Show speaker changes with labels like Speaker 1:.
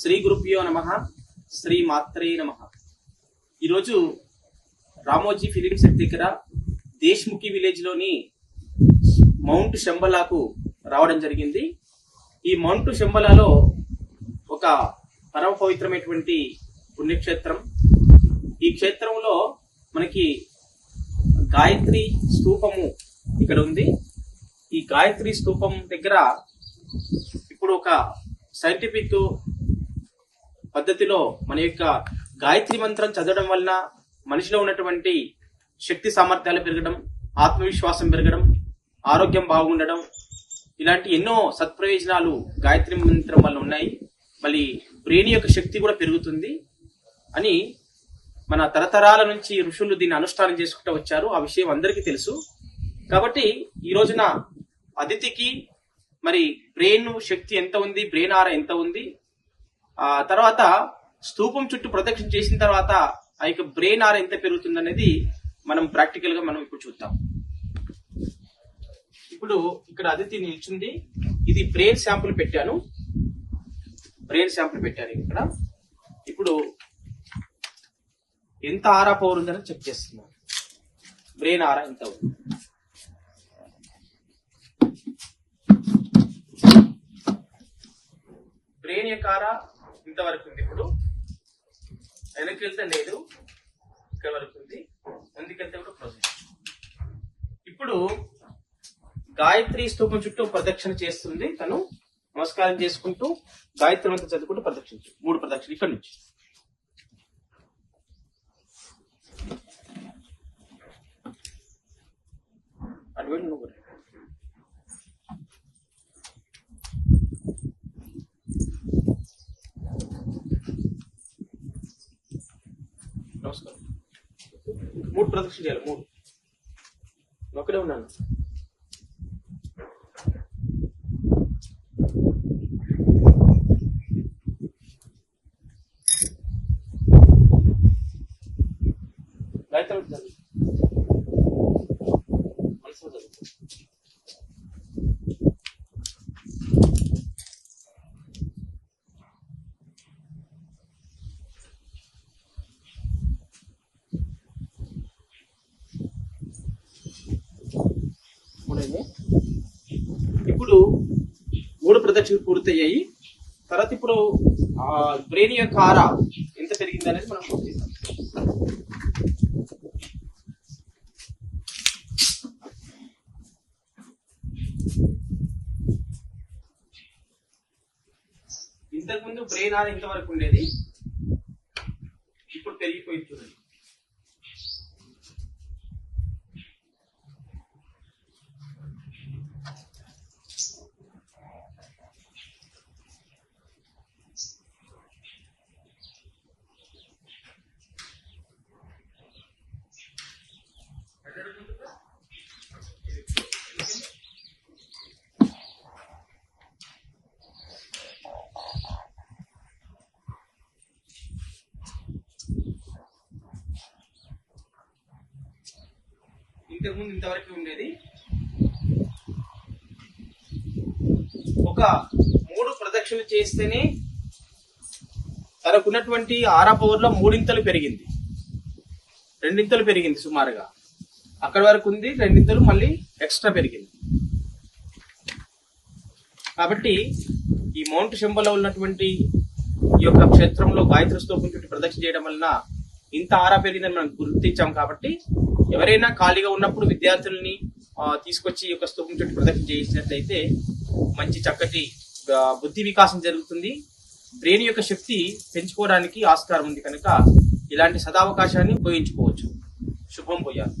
Speaker 1: శ్రీ గురుభ్యో నమ శ్రీ మాత్రే నమ. ఈరోజు రామోజీ ఫిలిం సెట్ దగ్గర దేశ్ముఖి విలేజ్లోని మౌంట్ శంబలాకు రావడం జరిగింది. ఈ మౌంట్ శంబలాలో ఒక పరమ పవిత్రమైనటువంటి పుణ్యక్షేత్రం. ఈ క్షేత్రంలో మనకి గాయత్రి స్తూపము ఇక్కడ ఉంది. ఈ గాయత్రి స్తూపం దగ్గర ఇప్పుడు ఒక సైంటిఫిక్ పద్ధతిలో మన యొక్క గాయత్రి మంత్రం చదవడం వలన మనిషిలో ఉన్నటువంటి శక్తి సామర్థ్యాలు పెరగడం ఆత్మవిశ్వాసం పెరగడం ఆరోగ్యం బాగుండడం ఇలాంటి ఎన్నో సత్ప్రయోజనాలు గాయత్రి మంత్రం వల్ల ఉన్నాయి. మళ్ళీ బ్రెయిన్ యొక్క శక్తి కూడా పెరుగుతుంది అని మన తరతరాల నుంచి ఋషులు దీన్ని అనుష్ఠానం చేసుకుంటూ వచ్చారు. ఆ విషయం అందరికీ తెలుసు. కాబట్టి ఈ రోజున అతిథికి మరి బ్రెయిన్ శక్తి ఎంత ఉంది బ్రెయిన్ ఆర ఎంత ఉంది ఆ తర్వాత స్తూపం చుట్టూ ప్రదక్షిణ చేసిన తర్వాత ఆ యొక్క బ్రెయిన్ ఆర ఎంత పెరుగుతుంది అనేది మనం ప్రాక్టికల్గా మనం ఇప్పుడు చూద్దాం. ఇప్పుడు ఇక్కడ అదితి నిల్చుంది. ఇది బ్రెయిన్ శాంపుల్ పెట్టాను. బ్రెయిన్ శాంపుల్ పెట్టాను ఇక్కడ. ఇప్పుడు ఎంత ఆరా పవర్ ఉందని చెక్ చేస్తున్నాను. బ్రెయిన్ ఆరా ఎంత ఉంది? బ్రెయిన్ యొక్క ఆరా ఇంతవరకు ఉంది ఇప్పుడు. వెనక్కి వెళ్తే లేదు ఇక్కడ వరకు ఉంది ముందుకెళ్తే కూడా ప్రొసెస్ ఇప్పుడు గాయత్రి స్తూపం చుట్టూ ప్రదక్షిణ చేస్తుంది. తను నమస్కారం చేసుకుంటూ గాయత్రి మంత్రం చదువుకుంటూ ప్రదక్షించు. మూడు ప్రదక్షిణ ఇక్కడ నుంచి. అటు వెళ్ళి నువ్వు నమస్కారం. మూడు ప్రదక్షిణ చేయాలి మూడు. నేను ఒక్కడే ఉన్నాను. గాయత్రి మూడైంది ఇప్పుడు మూడు ప్రదక్షిణలు పూర్తయ్యాయి. తర్వాత ఇప్పుడు బ్రెయిన్ యొక్క ఆరా ఎంత పెరిగింది అనేది మనం చూపిస్తాం ఇంతకు ముందు బ్రెయిన్ ఆర్ ఇంతవరకు ఉండేది. ఇప్పుడు పెరిగిపోయింది చూడండి. ఇంతకుముందు ఇంతవరకు ఉండేది ఒక మూడు ప్రదక్షిణలు చేస్తేనే తనకున్నటువంటి ఆరా పవర్లో మూడింతలు పెరిగింది. రెండింతలు పెరిగింది సుమారుగా. అక్కడ వరకు ఉంది రెండింతలు మళ్ళీ ఎక్స్ట్రా పెరిగింది. కాబట్టి ఈ మౌంట్ శంబలో ఉన్నటువంటి ఈ యొక్క క్షేత్రంలో గాయత్రి స్తూపం చుట్టూ ప్రదక్షిణ చేయడం వలన ఇంత ఆరా పెరిగిందని మనం గుర్తించాం కాబట్టి ఎవరైనా ఖాళీగా ఉన్నప్పుడు విద్యార్థుల్ని తీసుకొచ్చి ఒక యొక్క స్తూపం చుట్టూ ప్రదక్షిణ చేసినట్లయితే మంచి చక్కటి బుద్ధి వికాసం జరుగుతుంది. బ్రెయిన్ యొక్క శక్తి పెంచుకోవడానికి ఆస్కారం ఉంది కనుక ఇలాంటి సదావకాశాన్ని ఉపయోగించుకోవచ్చు. శుభం పోయాలి